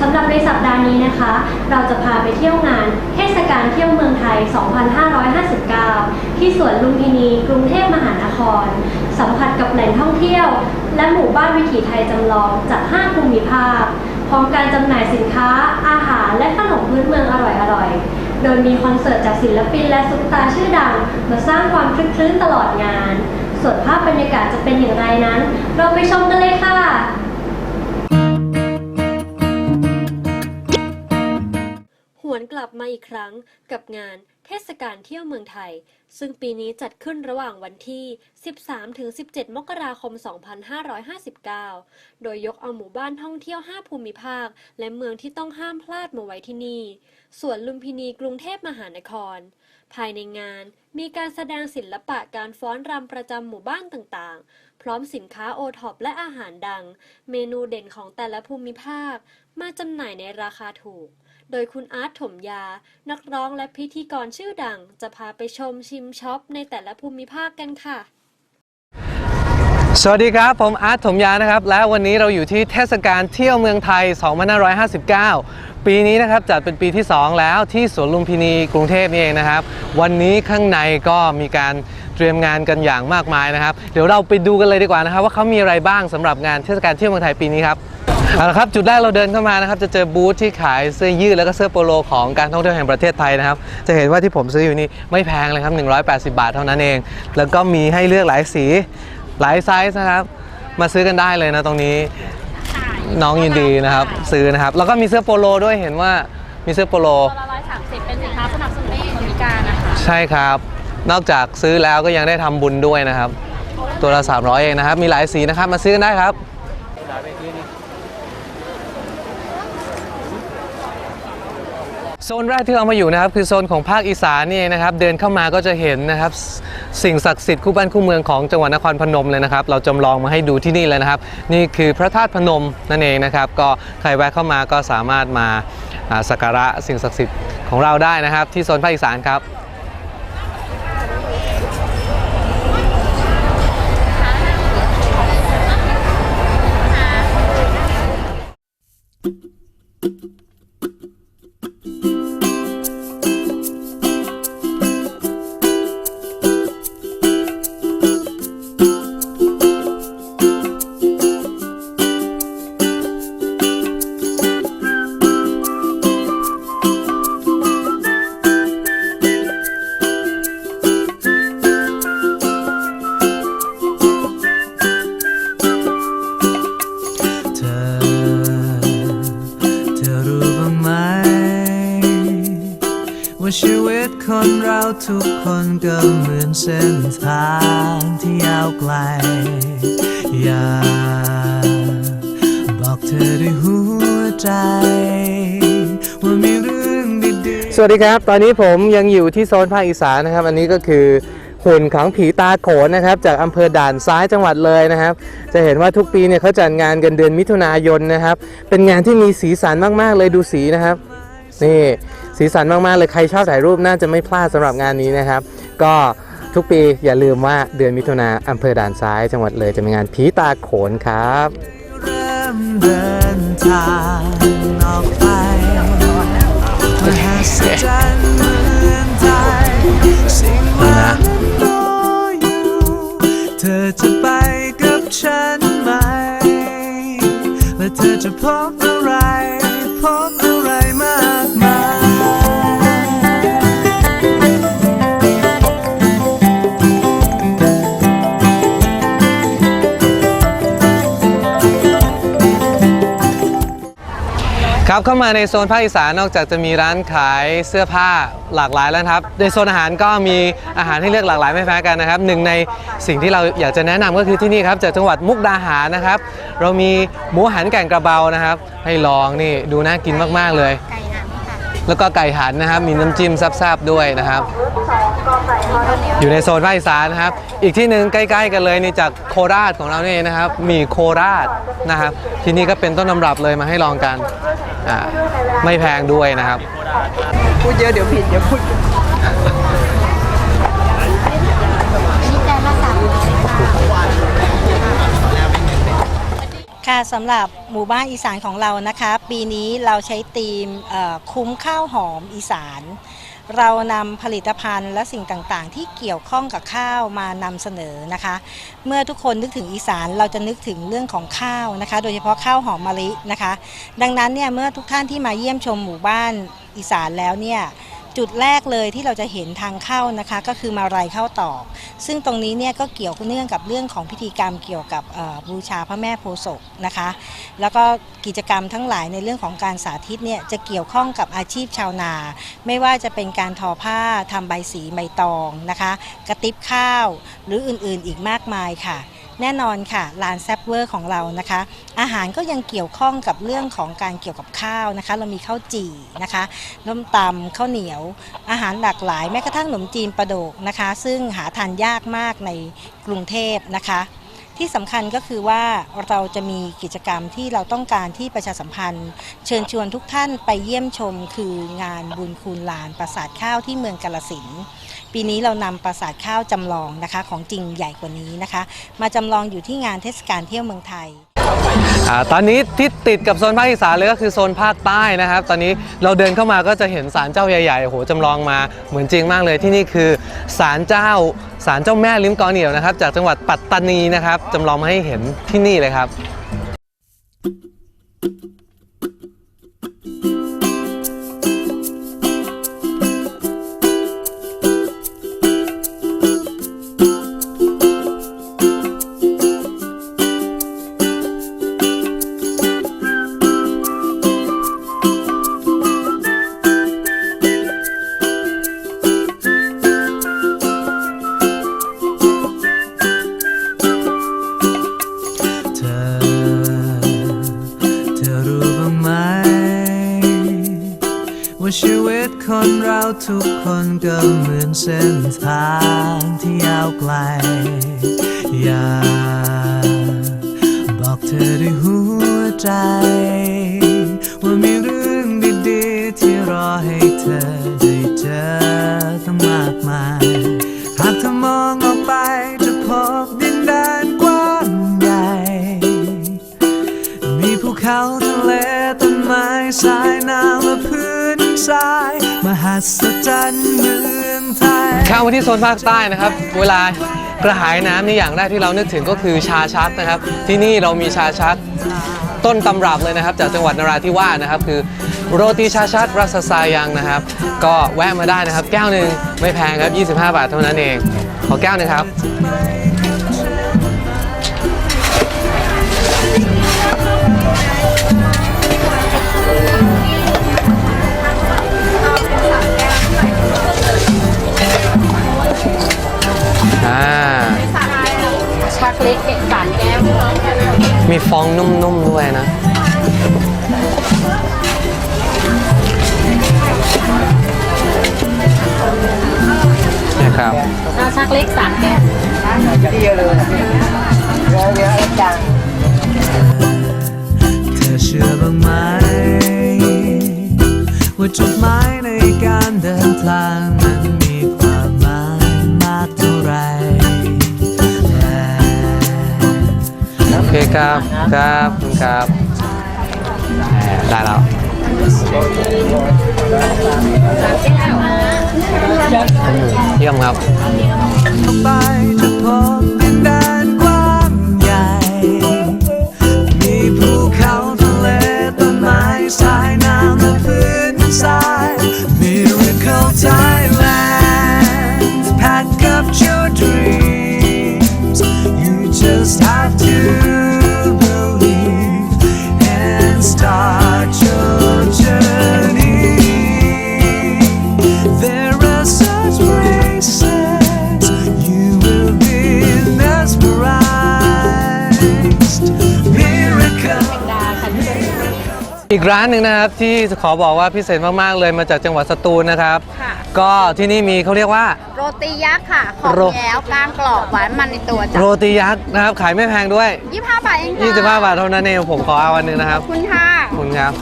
สำหรับในสัปดาห์นี้นะคะ เราจะพาไปเที่ยวงาน เทศกาลเที่ยวเมืองไทย 2559 ที่สวนลุมพินีกรุงเทพมหานคร สัมผัสกับแหล่งท่องเที่ยว และหมู่บ้านวิถีไทยจำลองจาก 5 ภูมิภาค พร้อมการจำหน่ายสินค้า อาหาร และขนมพื้นเมืองอร่อยๆ โดยมีคอนเสิร์ตจากศิลปินและซุปตาร์ชื่อดัง มาสร้างความคลึกคลื้นตลอดงาน ส่วนภาพบรรยากาศจะเป็นอย่างไรนั้น เราไปชมกันเลยค่ะ วนกลับมาอีกครั้งกับงานเทศกาลเที่ยวเมืองไทย ซึ่งปีนี้จัดขึ้นระหว่างวันที่ 13-17 มกราคม 2559 โดยยกเอาหมู่บ้านท่องเที่ยว 5 ภูมิภาค และเมืองที่ต้องห้ามพลาดมาไว้ที่นี่ สวนลุมพินีกรุงเทพมหานคร ภายในงานมีการแสดงศิลปะการฟ้อนรำประจำหมู่บ้านต่างๆ พร้อมสินค้าโอท็อปและอาหารดัง เมนูเด่นของแต่ละภูมิภาค มาจำหน่ายในราคาถูก โดยคุณอาร์ตถมยา นักร้องและพิธีกรชื่อดัง จะพาไปชมชิมช็อปในแต่ละภูมิภาคกันค่ะ สวัสดีครับ ผมอาร์ตถมยานะครับ และวันนี้เราอยู่ที่เทศกาลเที่ยวเมืองไทย 2559 ปีนี้นะครับจัดเป็นปีที่ 2 แล้วที่สวนลุมพินีกรุงเทพนี่เองนะครับ วันนี้ข้างในก็มีการเตรียมงานกันอย่างมากมายนะครับ เดี๋ยวเราไปดูกันเลยดีกว่านะครับ ว่าเขามีอะไรบ้างสำหรับงานเทศกาลเที่ยวเมืองไทยปีนี้ครับ เอาละครับจุดแรกเราเดินเข้ามานะครับจะเจอบูธที่ขายเสื้อยืดแล้วก็เสื้อโปโลของการท่องเที่ยวแห่งประเทศไทยนะครับจะเห็นว่าที่ผมซื้ออยู่นี่ไม่แพงเลยครับ 180 บาทเท่านั้นเอง แล้วก็มีให้เลือกหลายสีหลายไซส์นะครับ มาซื้อกันได้เลยนะตรงนี้น้องยินดีนะครับ ซื้อนะครับ แล้วก็มีเสื้อโปโลด้วยเห็นว่ามีเสื้อโปโลตัวละร้อยสามสิบเป็นสินค้าสนับสนุนคนพิการนะคะใช่ครับ นอกจากซื้อแล้วก็ยังได้ทำบุญด้วยนะครับ ตัวละ300เองนะครับ มีหลายสีนะครับมาซื้อกันได้ครับ โซนแรกที่เรามาอยู่นะครับคือโซนของภาคอีสานนี่นะครับ เดินเข้ามาก็จะเห็นนะครับ สิ่งศักดิ์สิทธิ์คู่บ้านคู่เมืองของจังหวัดนครพนมเลยนะครับ เราจำลองมาให้ดูที่นี่เลยนะครับ นี่คือพระธาตุพนมนั่นเองนะครับ ก็ใครแวะเข้ามาก็สามารถมาอ่าสักการะสิ่งศักดิ์สิทธิ์ของเราได้นะครับ ที่โซนภาคอีสานครับ วัสดีครับ ตอนนี้ผมยังอยู่ที่โซนภาคอีสานนะครับ อันนี้ก็คือหุ่นของผีตาโขนนะครับ จากอำเภอด่านซ้ายจังหวัดเลยนะครับ จะเห็นว่าทุกปีเนี่ยเขาจัดงานกันเดือนมิถุนายนนะครับ เป็นงานที่มีสีสันมากๆเลยดูสีนะครับ นี่สีสันมากๆเลยใครชอบถ่ายรูปน่าจะไม่พลาดสำหรับงานนี้นะครับ ก็ทุกปีอย่าลืมว่าเดือนมิถุนาอำเภอด่านซ้ายจังหวัดเลยจะมีงานผีตาโขนครับเริ่มเดินทางออกไป นั้นรออยู่เธอจะไปกับฉันไหมและเธอจะพบอะไรพบอะไร ครับเข้ามาในโซนภาคอีสานนอกจากจะมีร้านขายเสื้อผ้าหลากหลายแล้วนะครับ ในโซนอาหารก็มีอาหารให้เลือกหลากหลายไม่แพ้กันนะครับหนึ่งในสิ่งที่เราอยากจะแนะนำก็คือที่นี่ครับจากจังหวัดมุกดาหารนะครับ เรามีหมูหันแก่งกระเบานะครับ ให้ลองนี่ดูน่ากินมากๆเลยไก่หันค่ะแล้วก็ไก่หันนะครับมีน้ำจิ้มแซ่บๆด้วยนะครับอยู่ในโซนภาคอีสานนะครับ อีกที่หนึ่งใกล้ ๆ กันเลยนี่จากโคราชของเรานี่นะครับ มีโคราชนะครับ ที่นี่ก็เป็นต้นตำรับเลยมาให้ลองกัน ไม่แพงด้วยนะครับ พูดเยอะเดี๋ยวผิดเดี๋ยวพูดค่ะสำหรับหมู่บ้านอีสานของเรานะคะ ปีนี้เราใช้ธีมคุ้มข้าวหอมอีสาน เรานำผลิตภัณฑ์และสิ่งต่างๆ ที่เกี่ยวข้องกับข้าวมานำเสนอนะคะ เมื่อทุกคนนึกถึงอีสานเราจะนึกถึงเรื่องของข้าวนะคะ โดยเฉพาะข้าวหอมมะลินะคะ ดังนั้นเนี่ยเมื่อทุกท่านที่มาเยี่ยมชมหมู่บ้านอีสานแล้วเนี่ย จุดแรกเลยที่เราจะเห็นทางเข้านะคะ ก็คือมาลัยเข้าตอก ซึ่งตรงนี้เนี่ยก็เกี่ยวเนื่องกับเรื่องของพิธีกรรมเกี่ยวกับบูชาพระแม่โพศพนะคะ แล้วก็กิจกรรมทั้งหลายในเรื่องของการสาธิตเนี่ยจะเกี่ยวข้องกับอาชีพชาวนา ไม่ว่าจะเป็นการทอผ้าทำใบสีใบตองนะคะ กระติบข้าวหรืออื่นๆอีกมากมายค่ะ แน่นอนค่ะลานแซปเวอร์ของเรานะคะ อาหารก็ยังเกี่ยวข้องกับเรื่องของการเกี่ยวกับข้าวนะคะ เรามีข้าวจี่นะคะน้มตำข้าวเหนียว อาหารหลากหลายแม้กระทั่งขนมจีนปลาโดกนะคะ ซึ่งหาทานยากมากในกรุงเทพนะคะที่สำคัญก็คือว่าเราจะมีกิจกรรมที่เราต้องการที่ประชาสัมพันธ์ เชิญชวนทุกท่านไปเยี่ยมชมคืองานบุญคูณลานปราสาทข้าวที่เมืองกาลสิน ปีนี้เรานำปราสาทข้าวจำลองนะคะ ของจริงใหญ่กว่านี้นะคะ มาจำลองอยู่ที่งานเทศกาลเที่ยวเมืองไทย อาตอนนี้ที่ติดกับโซนภาคอีสานเลยก็คือโซนภาคใต้นะครับ ตอนนี้เราเดินเข้ามาก็จะเห็นศาลเจ้าใหญ่ๆโอ้โหจำลองมาเหมือนจริงมากเลยที่นี่คือศาลเจ้าศาลเจ้าแม่ลิ้มกอเหนียวนะครับ จากจังหวัดปัตตานีนะครับจำลองมาให้เห็นที่นี่เลยครับเที่โซนภาคใต้นะครับ เวลากระหายน้ำนี่อย่างแรกที่เรานึกถึงก็คือชาชักนะครับ ที่นี่เรามีชาชักต้นตำรับเลยนะครับ จากจังหวัดนราธิวาสนะครับ คือโรตีชาชักรัสซายังนะครับ ก็แวะมาได้นะครับ แก้วหนึ่งไม่แพงครับ 25 บาทเท่านั้นเอง ขอแก้วหนึงครับ องนุ่ม ครับคุณครับได้แล้วเยี่ยมครับไปจะพบ กร้านหนึ่งนะครับที่ขอบอกว่าพิเศษมากๆเลยมาจากจังหวัดสตูลนะครับ ค่ะ ก็ที่นี่มีเขาเรียกว่า โรตียักษ์ค่ะ ของโร แล้วกลางกรอบหวานมันในตัวจ้ะโรตียักษ์นะครับ ขายไม่แพงด้วย ยี่ห้าบาทเองค่ะ25 บาทเท่านั้นเองผมขอเอาวันหนึ่งนะครับขอบคุณค่ะขอบคุณครับ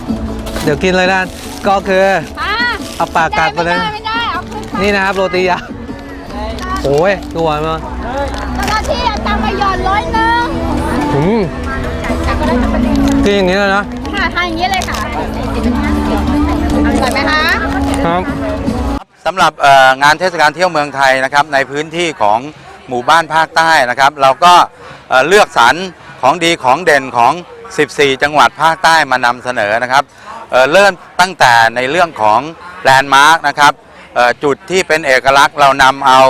เดี๋ยวกินเลยนะก็คืออ่าเอาปากกัดไปไม่เลยได้ไม่ได้ เอาขึ้นไปนี่นะครับโรตียักษ์โอ้ยตัวมันเจ้าหน้าที่เอาตังค์มาหย่อนร้อยหนึ่งอืมจ่ายตังค์คืออย่างนี้เลยนะ ค่ะทานอย่างนี้เลยค่ะอร่อยไหมคะครับสำหรับเอ่องานเทศกาลเที่ยวเมืองไทยนะครับในพื้นที่ของหมู่บ้านภาคใต้นะครับ เราก็เอ่อเลือกสรรของดีของเด่นของ 14 จังหวัดภาคใต้มานำเสนอนะครับเอ่อเริ่มตั้งแต่ในเรื่องของแลนด์มาร์กนะครับเอ่อจุดที่เป็นเอกลักษณ์เรานำเอา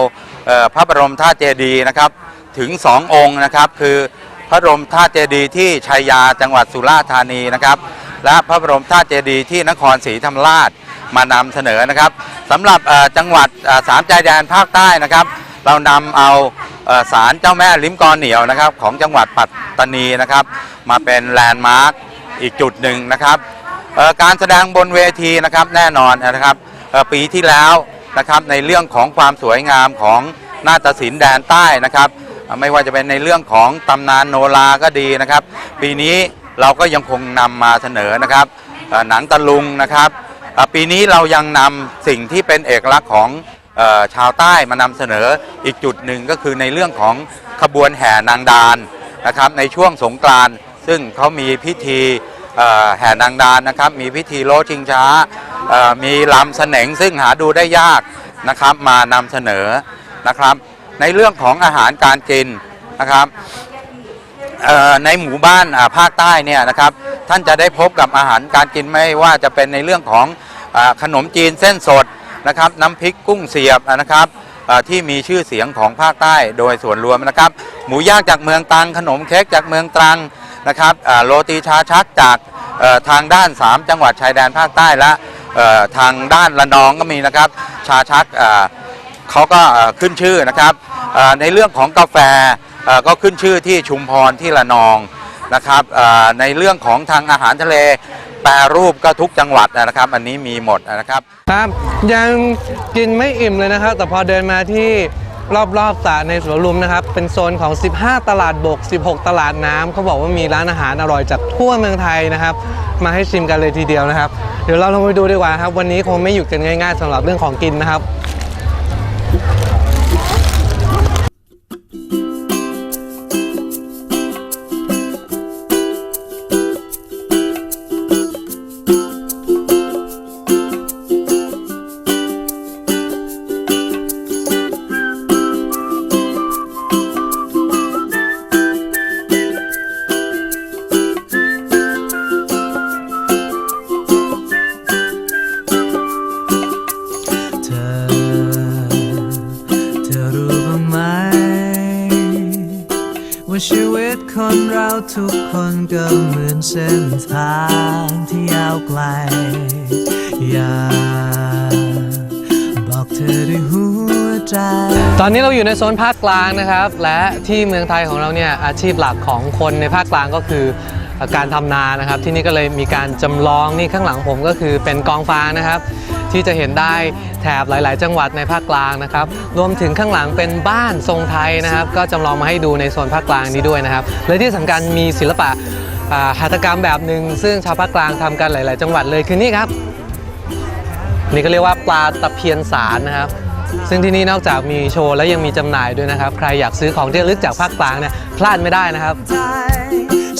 เอ่อพระบรมธาตุเจดีย์นะครับถึง 2 องค์นะครับ คือ พระบรมธาตุเจดีย์ที่ชัยยาจังหวัดสุราษฎร์ธานีนะครับ และพระบรมธาตุเจดีย์ที่นครศรีธรรมราชมานำเสนอนะครับสำหรับจังหวัดสามชายแดนภาคใต้นะครับ เรานำเอาเอ่อศาลเจ้าแม่ลิ้มกอเหนียวนะครับ ของจังหวัดปัตตานีนะครับ มาเป็นแลนด์มาร์คอีกจุดหนึ่งนะครับการแสดงบนเวทีนะครับแน่นอนนะครับปีที่แล้วนะครับในเรื่องของความสวยงามของนาฏศิลป์แดนใต้นะครับ ไม่ว่าจะเป็นในเรื่องของตำนานโนราก็ดีนะครับ ปีนี้เราก็ยังคงนำมาเสนอนะครับหนังตะลุงนะครับปีนี้เรายังนำสิ่งที่เป็นเอกลักษณ์ของชาวใต้มานำเสนออีกจุดหนึ่งก็คือในเรื่องของขบวนแห่นางดานนะครับในช่วงสงกรานต์ซึ่งเขามีพิธีแห่นางดานนะครับมีพิธีโลชิงช้า มีลำเสนงซึ่งหาดูได้ยากนะครับมานำเสนอนะครับ ในเรื่องของอาหารการกินนะครับในหมู่บ้านภาคใต้เนี่ยนะครับท่านจะได้พบกับอาหารการกินไม่ว่าจะเป็นในเรื่องของอขนมจีนเส้นสดนะครับน้ำพริกกุ้งเสียบนะครับที่มีชื่อเสียงของภาคใต้โดยส่วนรวมนะครับ หมูย่างจากเมืองตรังขนมเค้กจากเมืองตรังนะครับโรตีชาชักจากทางด้าน 3 จังหวัดชายแดนภาคใต้และทางด้านระนองก็มีนะครับชาชักอ เขาก็ขึ้นชื่อนะครับในเรื่องของกาแฟก็ขึ้นชื่อที่ชุมพรที่ละนองนะครับในเรื่องของทางอาหารทะเลแปรรูปก็ทุกจังหวัดนะครับ อันนี้มีหมดนะครับครับยังกินไม่อิ่มเลยนะครับ แต่พอเดินมาที่รอบๆสระในสวนลุมนะครับ เป็นโซนของ 15 ตลาดบก 16 ตลาดน้ำเขาบอกว่ามีร้านอาหารอร่อยจากทั่วเมืองไทยนะครับ มาให้ชิมกันเลยทีเดียวนะครับ เดี๋ยวเราลองไปดูดีกว่าครับ วันนี้คงไม่หยุดกันง่ายๆสำหรับเรื่องของกินนะครับ คนเราทุกคนก็เหมือนเส้นทางที่ยาวไกล อยาบอกเธอด้วยหัวใจ ตอนนี้เราอยู่ในโซนภาคกลางนะครับ และที่เมืองไทยของเราเนี่ยอาชีพหลักของคนในภาคกลางก็คือการทำนานะครับ ที่นี่ก็เลยมีการจำลองนี่ข้างหลังผมก็คือเป็นกองฟางนะครับ ที่จะเห็นได้แถบหลาย ๆ จังหวัดในภาคกลางนะครับ รวมถึงข้างหลังเป็นบ้านทรงไทยนะครับ ก็จำลองมาให้ดูในโซนภาคกลางนี้ด้วยนะครับ และที่สำคัญมีศิลปะหัตถกรรมแบบหนึ่งซึ่งชาวภาคกลางทำกันหลาย ๆ จังหวัดเลยคือนี่ครับ นี่ก็เรียกว่าปลาตะเพียนสารนะครับซึ่งที่นี่นอกจากมีโชว์แล้วยังมีจำหน่ายด้วยนะครับ ใครอยากซื้อของที่ระลึกจากภาคกลางเนี่ยพลาดไม่ได้นะครับ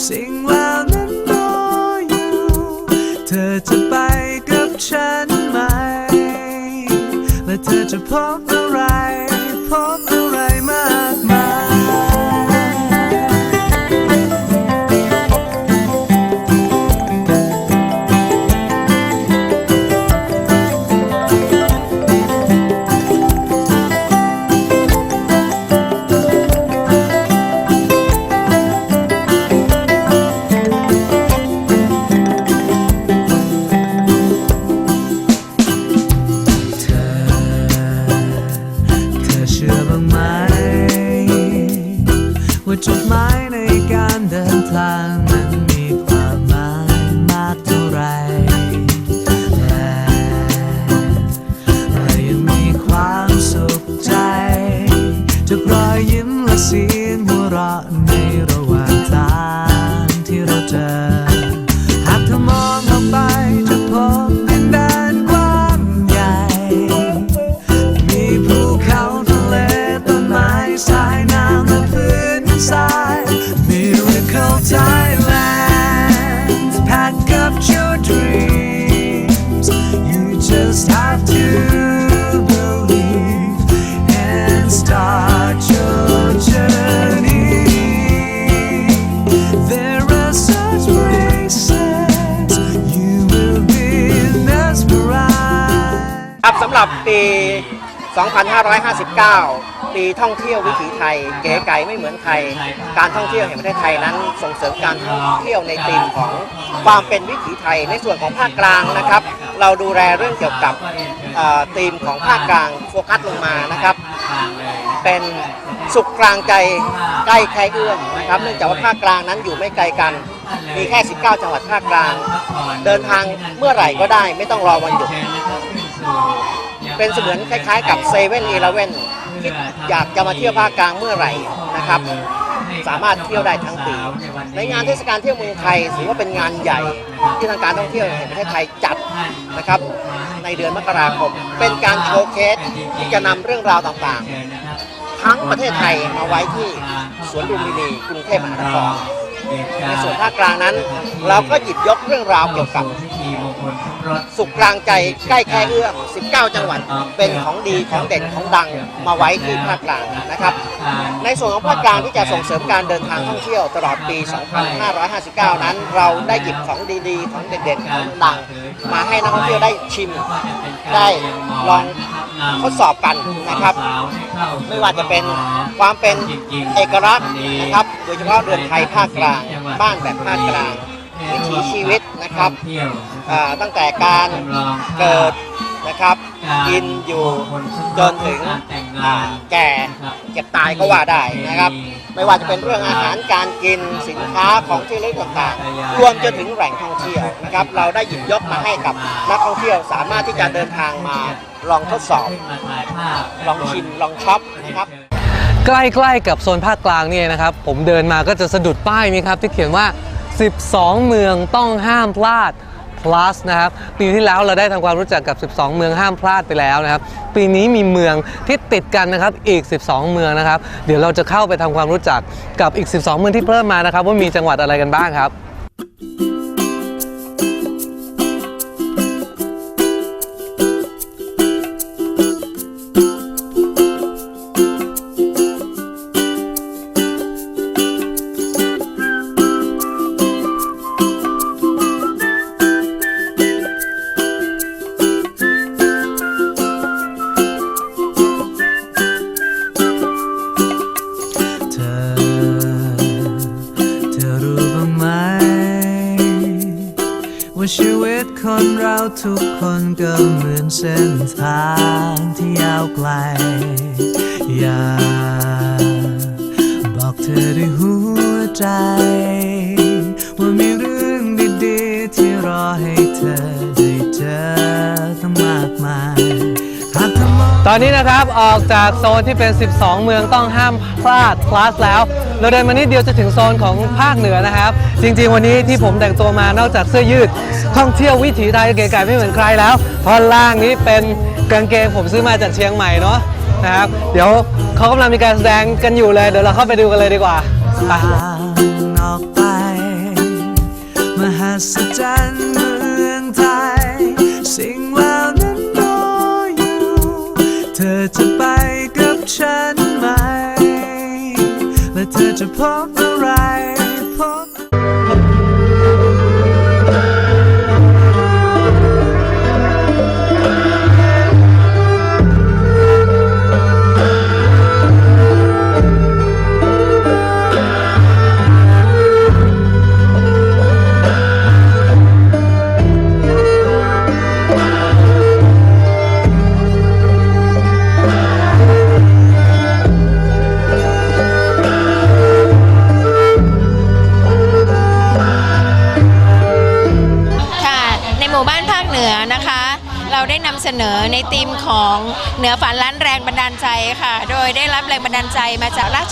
สิ่งเหล่านั้นรออยู่ เธอจะไปกับฉัน และเธอจะพบอะไร พบอะไร ว่าจุดห 2559 ปีท่องเที่ยววิถีไทย เก๋ไก๋ไม่เหมือนใคร การท่องเที่ยวแห่งประเทศไทยนั้น ส่งเสริมการท่องเที่ยวในธีมของความเป็นวิถีไทย ในส่วนของภาคกลางนะครับ เราดูแลเรื่องเกี่ยวกับเอ่อธีมของภาคกลางโฟกัสลงมานะครับ เป็นสุขกลางใจใกล้ใครเอื้อมนะครับเนื่องจากว่าภาคกลางนั้นอยู่ไม่ไกลกัน มีแค่ 19 จังหวัดภาคกลาง เดินทางเมื่อไหร่ก็ได้ไม่ต้องรอวันหยุด เป็นเสมือนคล้ายๆ กับเซเว่นอีเลเว่นคิดอยากจะมาเที่ยวภาคกลางเมื่อไหร่นะครับ สามารถเที่ยวได้ทั้งปี ในงานเทศกาลเที่ยวเมืองไทยถือว่าเป็นงานใหญ่ที่ทางการท่องเที่ยวแห่งประเทศไทยจัดนะครับ ในเดือนมกราคม เป็นการโชว์เคสที่จะนำเรื่องราวต่างๆ ทั้งประเทศไทยมาไว้ที่สวนลุมพินีกรุงเทพมหานครในส่วนภาคกลางนั้น เราก็หยิบยกเรื่องราวเกี่ยวกับ สุขกลางใจใกล้แค่เอื้อม 19 จังหวัด เป็นของดีของเด่นของดังมาไว้ที่ภาคกลางนะครับ ในส่วนของภาคกลางที่จะส่งเสริมการเดินทางท่องเที่ยวตลอดปี 2559 นั้น เราได้หยิบของดีๆ ของเด่นๆของดัง มาให้นักท่องเที่ยวได้ชิม ได้ลองทดสอบกันนะครับ ไม่ว่าจะเป็นความเป็นเอกลักษณ์นะครับ โดยเฉพาะเรือนไทยภาคกลาง บ้านแบบภาคกลาง วิถีชีวิตนะครับอ่าตั้งแต่การเกิดนะครับ กินอยู่จนถึงอ่าแก่เจ็บตายก็ว่าได้นะครับ ไม่ว่าจะเป็นเรื่องอาหารการกินสินค้าของที่ระลึกต่างๆ รวมจนถึงแหล่งท่องเที่ยวนะครับ เราได้หยิบยกมาให้กับนักท่องเที่ยวสามารถที่จะเดินทางมาลองทดสอบ ลองชิมลองช็อปนะครับใกล้ๆกับโซนภาคกลางนี่นะครับ ผมเดินมาก็จะสะดุดป้ายนี้ครับที่เขียนว่า 12 เมืองต้องห้ามพลาด plus นะครับปีที่แล้วเราได้ทำความรู้จักกับ 12 เมืองห้ามพลาดไปแล้วนะครับ ปีนี้มีเมืองที่ติดกันนะครับอีก 12 เมืองนะครับ เดี๋ยวเราจะเข้าไปทำความรู้จักกับอีก 12 เมืองที่เพิ่มมานะครับ ว่ามีจังหวัดอะไรกันบ้างครับ ตอนนี้นะครับออกจากโซนที่เป็น 12 เมืองต้องห้ามพลาด plus แล้ว เราเดินมานิดเดียวจะถึงโซนของภาคเหนือนะครับ จริงๆ วันนี้ที่ผมแต่งตัวมานอกจากเสื้อยืด ท่องเที่ยววิถีไทยเก๋ไก่ไม่เหมือนใครแล้วท่อนล่างนี้เป็นกางเกงผมซื้อมาจากเชียงใหม่เนาะนะครับ เดี๋ยวเขากำลังมีการแสดงกันอยู่เลย เดี๋ยวเราเข้าไปดูกันเลยดีกว่าไปออกไปมหัศจรรย์ แ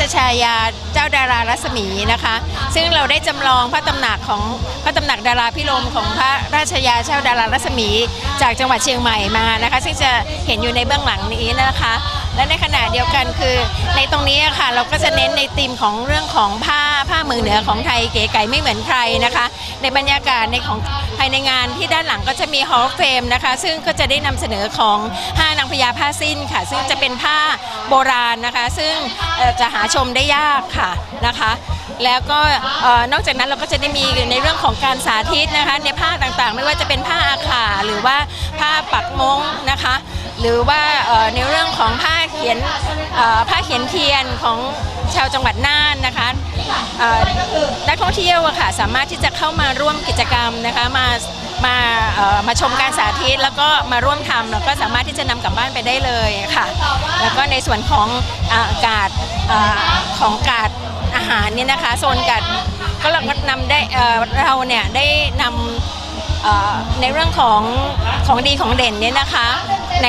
ชชายาเจ้าดารารัศมีนะคะ ซึ่งเราได้จำลองพระตำหนักของพระตำหนักดาราพิรมของพระราชยาเจ้าดารารัศมี จากจังหวัดเชียงใหม่มานะคะ ซึ่งจะเห็นอยู่ในเบื้องหลังนี้นะคะ และในขณะเดียวกันคือ ในตรงนี้ค่ะเราก็จะเน้นในธีมของเรื่องของผ้าผ้าเมืองเหนือของไทยเก๋ไก๋ไม่เหมือนใครนะคะ ในบรรยากาศในของภายในงานที่ด้านหลังก็จะมีฮอลเฟมนะคะ ซึ่งก็จะได้นำเสนอของห้านางพญาผ้าสิ้นค่ะ ซึ่งจะเป็นผ้าโบราณนะคะ ซึ่งจะหาชมได้ยากค่ะนะคะแล้วก็นอกจากนั้นเราก็จะได้มีในเรื่องของการสาธิตนะคะ ในผ้าต่างๆ ไม่ว่าจะเป็นผ้าอาขาหรือว่าผ้าปักมงนะคะ หรือว่าในเรื่องของผ้าเขียนผ้าเขียนเทียนของชาวจังหวัดน่านนะคะนักท่องเที่ยวค่ะสามารถที่จะเข้ามาร่วมกิจกรรมนะคะมามามาชมการสาธิตแล้วก็มาร่วมทำแล้วก็สามารถที่จะนำกลับบ้านไปได้เลยค่ะแล้วก็ในส่วนของอากาศของกาดอาหารเนี่ยนะคะโซนกาดก็เราก็นำได้เราเนี่ยได้นำในเรื่องของของดีของเด่นเนี่ยนะคะ ใน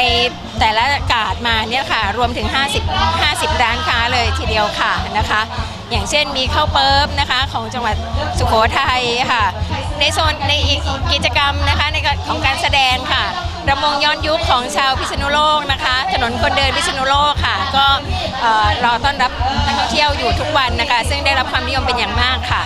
แต่ละกาดมาเนี่ยค่ะรวมถึง 50 50 ร้านค้าเลยทีเดียวค่ะนะคะ อย่างเช่นมีข้าวเปิ๊บนะคะของจังหวัดสุโขทัยค่ะ ในโซนในอีกกิจกรรมนะคะในของการแสดงค่ะรำวงย้อนยุคของชาวพิษณุโลกนะคะ ถนนคนเดินพิษณุโลกค่ะ ก็รอต้อนรับนักท่องเที่ยวอยู่ทุกวันนะคะ ซึ่งได้รับความนิยมเป็นอย่างมากค่ะ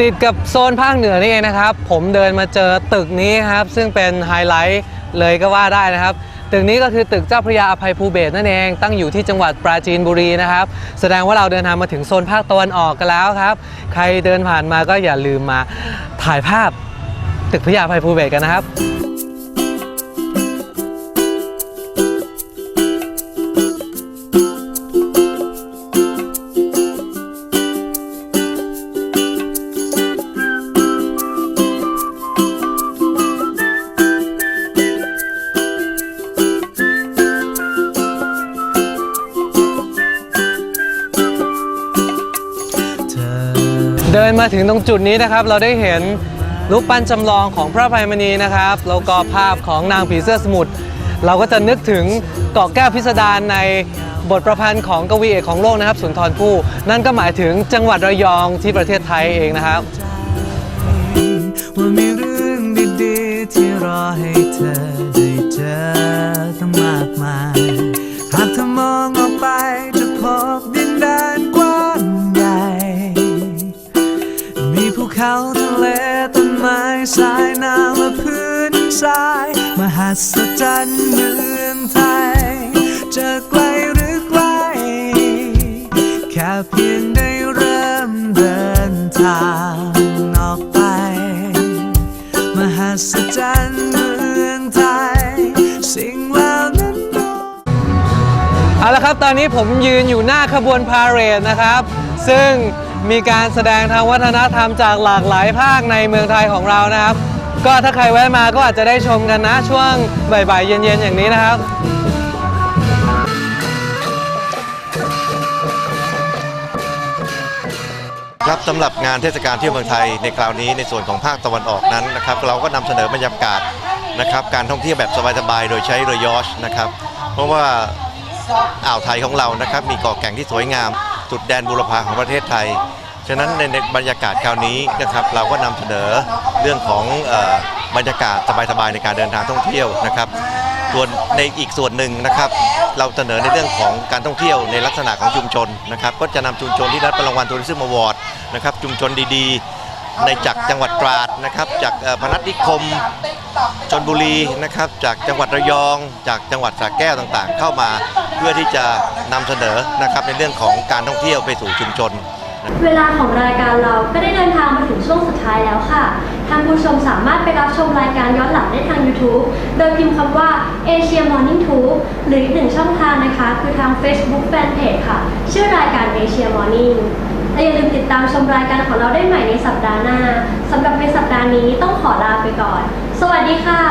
ติดกับโซนภาคเหนือนี่เองนะครับ ผมเดินมาเจอตึกนี้ครับ ซึ่งเป็นไฮไลท์ เลยก็ว่าได้นะครับ ตึกนี้ก็คือตึกเจ้าพระยาอภัยภูเบศนั่นเอง ตั้งอยู่ที่จังหวัดปราจีนบุรีนะครับ แสดงว่าเราเดินทางมาถึงโซนภาคตะวันออกกันแล้วครับ ใครเดินผ่านมาก็อย่าลืมมาถ่ายภาพตึกพระยาอภัยภูเบศกันนะครับ มาถึงตรงจุดนี้นะครับ เราได้เห็นรูปปั้นจำลองของพระภัยมณีนะครับแล้วก็ภาพของนางผีเสื้อสมุทรเราก็จะนึกถึงเกาะแก้วพิสดารในบทประพันธ์ของกวีเอกของโลกนะครับสุนทรภู่นั่นก็หมายถึงจังหวัดระยองที่ประเทศไทยเองนะครับ ครับ ตอนนี้ผมยืนอยู่หน้าขบวนพาเหรดนะครับ ซึ่งมีการแสดงทางวัฒนธรรมจากหลากหลายภาคในเมืองไทยของเรานะครับ ก็ถ้าใครแวะมาก็อาจจะได้ชมกันนะ ช่วงบ่ายๆเย็นๆอย่างนี้นะครับครับสำหรับงานเทศกาลเที่ยวเมืองไทยในคราวนี้ในส่วนของภาคตะวันออกนั้นนะครับเราก็นำเสนอบรรยากาศนะครับการท่องเที่ยวแบบสบายๆโดยใช้เรือยอชนะครับเพราะว่า อ่าวไทยของเรานะครับ มีเกาะแก่งที่สวยงาม จุดแดนบูรพาของประเทศไทย ฉะนั้นในในบรรยากาศคราวนี้นะครับเราก็นำเสนอเรื่องของออบรรยากาศสบายๆในการเดินทางท่องเที่ยวนะครับส่วนในอีกส่วนหนึ่งนะครับ เราเสนอในเรื่องของการท่องเที่ยวในลักษณะของชุมชนนะครับ ก็จะนำชุมชนที่รับรางวัลทัวริซึมอวอร์ดนะครับชุมชนดีๆ ในจากจังหวัดตราดนะครับ จากพนัสนิคมชนบุรีนะครับ จากจังหวัดระยอง จากจังหวัดสระแก้วต่างๆ เข้ามาเพื่อที่จะนำเสนอนะครับในเรื่องของการท่องเที่ยวไปสู่ชุมชน เวลาของรายการเราก็ได้เดินทางมาถึงช่วงสุดท้ายแล้วค่ะท่านผู้ชมสามารถไปรับชมรายการย้อนหลังได้ทาง YouTube โดยพิมพ์คำว่า Asia Morning Tube หรืออีกหนึ่งช่องทางนะคะ คือทาง Facebook Fanpage ค่ะ ชื่อรายการ Asia Morning และอย่าลืมติดตามชมรายการของเราได้ใหม่ในสัปดาห์หน้าสำหรับในสัปดาห์นี้ต้องขอลาไปก่อน สวัสดีค่ะ